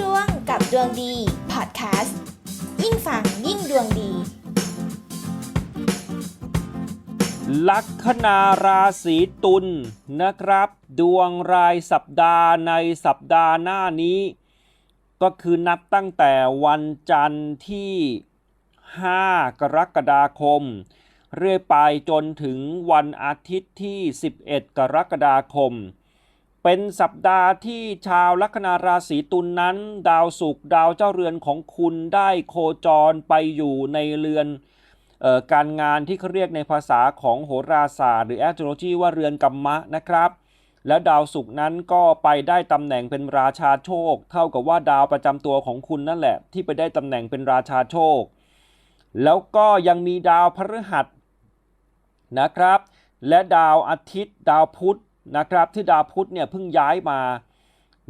ดวงกับดวงดีพอดแคสต์ยิ่งฟังยิ่งดวงดี ลัคนาราศีตุลนะครับ ดวงรายสัปดาห์ในสัปดาห์หน้านี้ ก็คือนับตั้งแต่วันจันทร์ที่ 5 กรกฎาคม เรื่อยไปจนถึงวันอาทิตย์ที่ 11 กรกฎาคม เป็นสัปดาห์ที่ชาวลัคนาราศีตุลนนั้น ดาวศุกร์ดาวเจ้าเรือนของคุณได้โคจรไปอยู่ในเรือนออการงานที่เขาเรียกในภาษาของโหราศาสตร์หรือ astrology ว่าเรือนกัมมะนะครับ แล้วดาวศุกร์นั้นก็ไปได้ตำแหน่งเป็นราชาโชค เท่ากับว่าดาวประจำตัวของคุณนั่นแหละ ที่ไปได้ตำแหน่งเป็นราชาโชค แล้วก็ยังมีดาวพฤหัสนะครับ และดาวอาทิตย์ ดาวพุธ นะครับที่ดาวพุธเนี่ยเพิ่งย้ายมา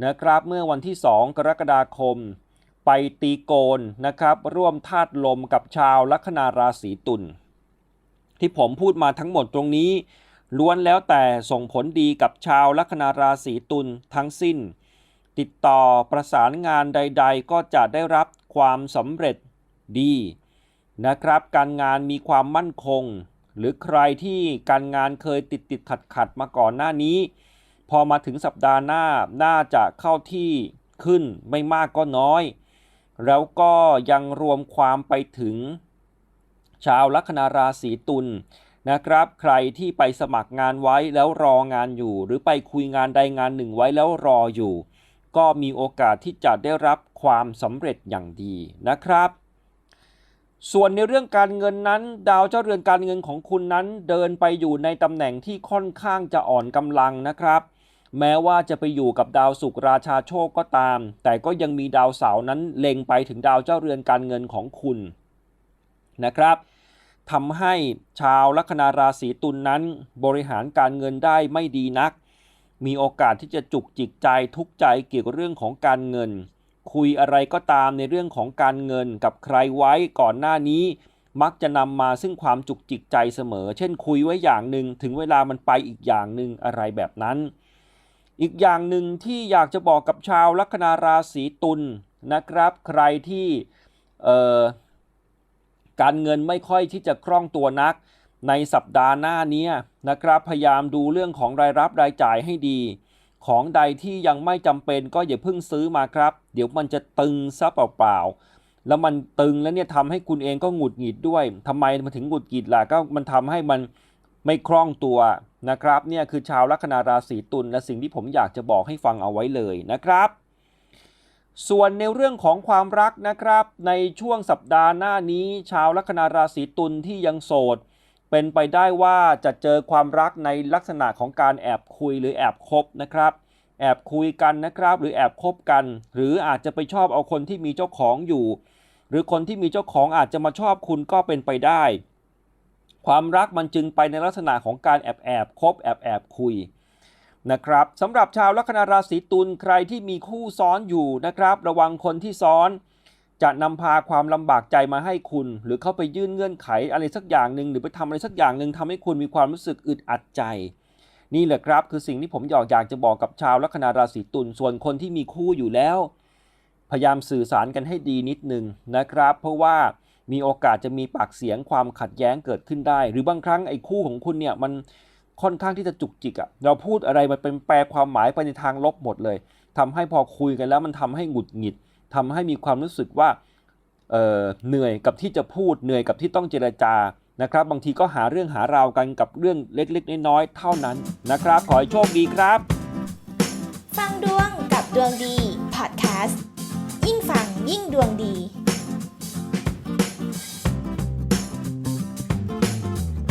นะครับเมื่อวันที่ 2 กรกฎาคม ไปตีโกนนะครับ ร่วมธาตุลมกับชาวลัคนาราศีตุลที่ผมพูดมาทั้งหมดตรงนี้ ล้วนแล้วแต่ส่งผลดีกับชาวลัคนาราศีตุลทั้งสิ้น ติดต่อประสานงานใด ๆ ก็จะได้รับความสำเร็จดีนะครับ การงานมีความมั่นคง หรือใครที่การงานเคยติดติดขัดขัดมาก่อนหน้านี้ พอมาถึงสัปดาห์หน้าน่าจะเข้าที่ขึ้นไม่มากก็น้อย แล้วก็ยังรวมความไปถึง ชาวลัคนาราศีตุลนะครับ ใครที่ไปสมัครงานไว้แล้วรองานอยู่ หรือไปคุยงานใดงานหนึ่งไว้แล้วรออยู่ ก็มีโอกาสที่จะได้รับความสำเร็จอย่างดีนะครับ ส่วนในเรื่องการเงินนั้น ดาวเจ้าเรือนการเงินของคุณนั้น เดินไปอยู่ในตำแหน่งที่ค่อนข้างจะอ่อนกำลังนะครับ แม้ว่าจะไปอยู่กับดาวศุกราชาโชคก็ตาม แต่ก็ยังมีดาวเสาร์นั้นเล็งไปถึงดาวเจ้าเรือนการเงินของคุณนะครับทำให้ชาวลัคนาราศีตุลนนั้น บริหารการเงินได้ไม่ดีนัก มีโอกาสที่จะจุกจิกใจทุกใจเกี่ยวกับเรื่องของการเงิน คุยอะไรก็ตามในเรื่องของการเงินกับใครไว้ก่อนหน้านี้ มักจะนำมาซึ่งความจุกจิกใจเสมอ เช่นคุยไว้อย่างหนึ่งถึงเวลามันไปอีกอย่างหนึ่งอะไรแบบนั้น อีกอย่างหนึ่งที่อยากจะบอกกับชาวลัคนาราศีตุลนะครับ ใครที่การเงินไม่ค่อยที่จะคล่องตัวนัก ในสัปดาห์หน้านี้นะครับพยายามดูเรื่องของรายรับรายจ่ายให้ดี ของใดที่ยังไม่จำเป็นก็อย่าเพิ่งซื้อมาครับ เดี๋ยวมันจะตึงซะเปล่าๆแล้วมันตึงแล้วเนี่ยทำให้คุณเองก็หงุดหงิดด้วยทำไมมันถึงหงุดหงิดล่ะก็มันทำให้มันไม่คล่องตัวนะครับเนี่ยคือชาวลัคนาราศีตุลและสิ่งที่ผมอยากจะบอกให้ฟังเอาไว้เลยนะครับ ส่วนในเรื่องของความรักนะครับ ในช่วงสัปดาห์หน้านี้ ชาวลัคนาราศีตุลที่ยังโสด เป็นไปได้ว่าจะเจอความรักในลักษณะของการแอบคุยหรือแอบคบนะครับ แอบคุยกันนะครับ หรือแอบคบกัน หรืออาจจะไปชอบเอาคนที่มีเจ้าของอยู่ หรือคนที่มีเจ้าของอาจจะมาชอบคุณก็เป็นไปได้ ความรักมันจึงไปในลักษณะของการแอบแอบคบแอบแอบคุยนะครับสำหรับชาวลัคนาราศีตุลใครที่มีคู่ซ้อนอยู่นะครับ ระวังคนที่ซ้อน จะนำพาความลำบากใจมาให้คุณ หรือเข้าไปยื่นเงื่อนไขอะไรสักอย่างหนึ่งหรือไปทำอะไรสักอย่างหนึ่งทำให้คุณมีความรู้สึกอึดอัดใจ นี่แหละครับคือสิ่งที่ผมอยากอยากจะบอกกับชาวลัคนาราศีตุลส่วนคนที่มีคู่อยู่แล้ว พยายามสื่อสารกันให้ดีนิดนึงนะครับ เพราะว่ามีโอกาสจะมีปากเสียงความขัดแย้งเกิดขึ้นได้ หรือบางครั้งไอ้คู่ของคุณเนี่ยมันค่อนข้างที่จะจุกจิกอะเราพูดอะไรมันเป็นแปลความหมายไปในทางลบหมดเลยทำให้พอคุยกันแล้วมันทำให้หงุดหงิด ทำให้มีความรู้สึกว่าเเหนื่อยกับที่จะพูดเหนื่อยกับที่ต้องเจรจานะครับ บางทีก็หาเรื่องหาราวกันกับเรื่องเล็กๆ น้อยๆเท่านั้นนะครับ ขอให้โชคดีครับ ฟังดวงกับดวงดีพอดแคสต์ยิ่งฟังยิ่งดวงดี